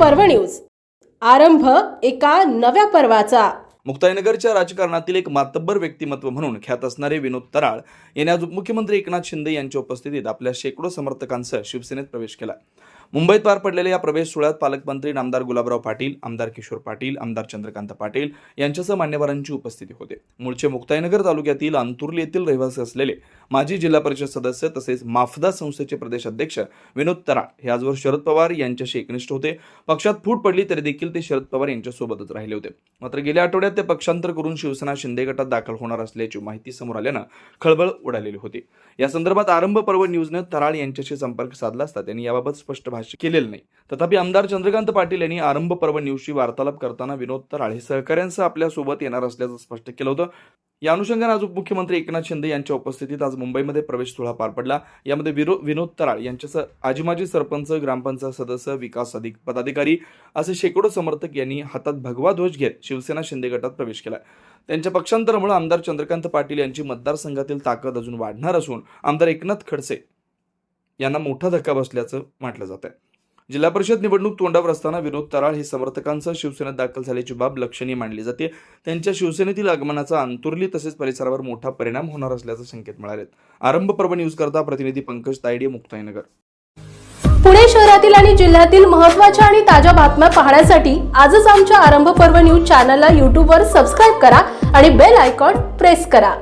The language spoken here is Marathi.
पर्व न्यूज. आरंभ एका नव्या पर्वाचा. मुक्ताईनगरच्या राजकारणातील एक मातब्बर व्यक्तिमत्व म्हणून ख्यात असणारे विनोद तराळ यांनी आज उपमुख्यमंत्री एकनाथ शिंदे यांच्या उपस्थितीत आपल्या शेकडो समर्थकांसह शिवसेनेत प्रवेश केला. मुंबईत पार पडलेल्या या प्रवेश सोहळ्यात पालकमंत्री नामदार गुलाबराव पाटील आमदार किशोर पाटील आमदार चंद्रकांत पाटील यांच्यासह मान्यवरांची उपस्थिती होते. मूळचे मुक्ताईनगर तालुक्यातील अंतुर्ली येथील रहिवासी असलेले माजी जिल्हा परिषद सदस्य तसेच माफदा संस्थेचे प्रदेश अध्यक्ष विनोद तराळ हे आजवर शरद पवार यांच्याशी एकनिष्ठ होते. पक्षात फूट पडली तरी देखील ते शरद पवार यांच्यासोबतच राहिले होते. मात्र गेल्या आठवड्यात ते पक्षांतर करून शिवसेना शिंदे गटात दाखल होणार असल्याची माहिती समोर आल्यानं खळबळ उडालेली होती. या संदर्भात आरंभ पर्व न्यूजनं तराळ यांच्याशी संपर्क साधला असता त्यांनी याबाबत स्पष्ट भाष्य केलेलं नाही. तथापि आमदार चंद्रकांत पाटील यांनी आरंभ पर्व न्यूजशी वार्तालाप करताना विनोद तराळे हे सहकाऱ्यांसह आपल्यासोबत येणार असल्याचं स्पष्ट केलं होतं. या अनुषंगाने आज उपमुख्यमंत्री एकनाथ शिंदे यांच्या उपस्थितीत आज मुंबईमध्ये प्रवेश सोहळा पार पडला. यामध्ये विरो विनोद तराळ यांच्यासह आजी माजी सरपंच ग्रामपंचायत सदस्य विकास अधिक पदाधिकारी असे शेकडो समर्थक यांनी हातात भगवा ध्वज घेत शिवसेना शिंदे गटात प्रवेश केला. त्यांच्या पक्षांतरामुळे आमदार चंद्रकांत पाटील यांची मतदारसंघातील ताकद अजून वाढणार असून आमदार एकनाथ खडसे यांना मोठा धक्का बसल्याचं म्हटलं जात आहे जिल्हा परिषद निवडणूक तोंडावर असताना विनोद तराळ हे समर्थकांसह शिवसेनेत दाखल झाल्याची बाब लक्षणीय मानली जाते. त्यांच्या शिवसेनेतील आगमनाचा अंतुर्ली तसेच परिसरावर मोठा परिणाम होणार असल्याचं संकेत मिळालेत. आरंभ पर्व न्यूज करता प्रतिनिधी पंकज तायडे मुक्ताईनगर. पुणे शहरातील आणि जिल्ह्यातील महत्त्वाच्या आणि ताज्या बातम्या पाहण्यासाठी आजच आमच्या आरंभ पर्व न्यूज चॅनलला यूट्यूबवर सबस्क्राईब करा आणि बेल आयकॉन प्रेस करा.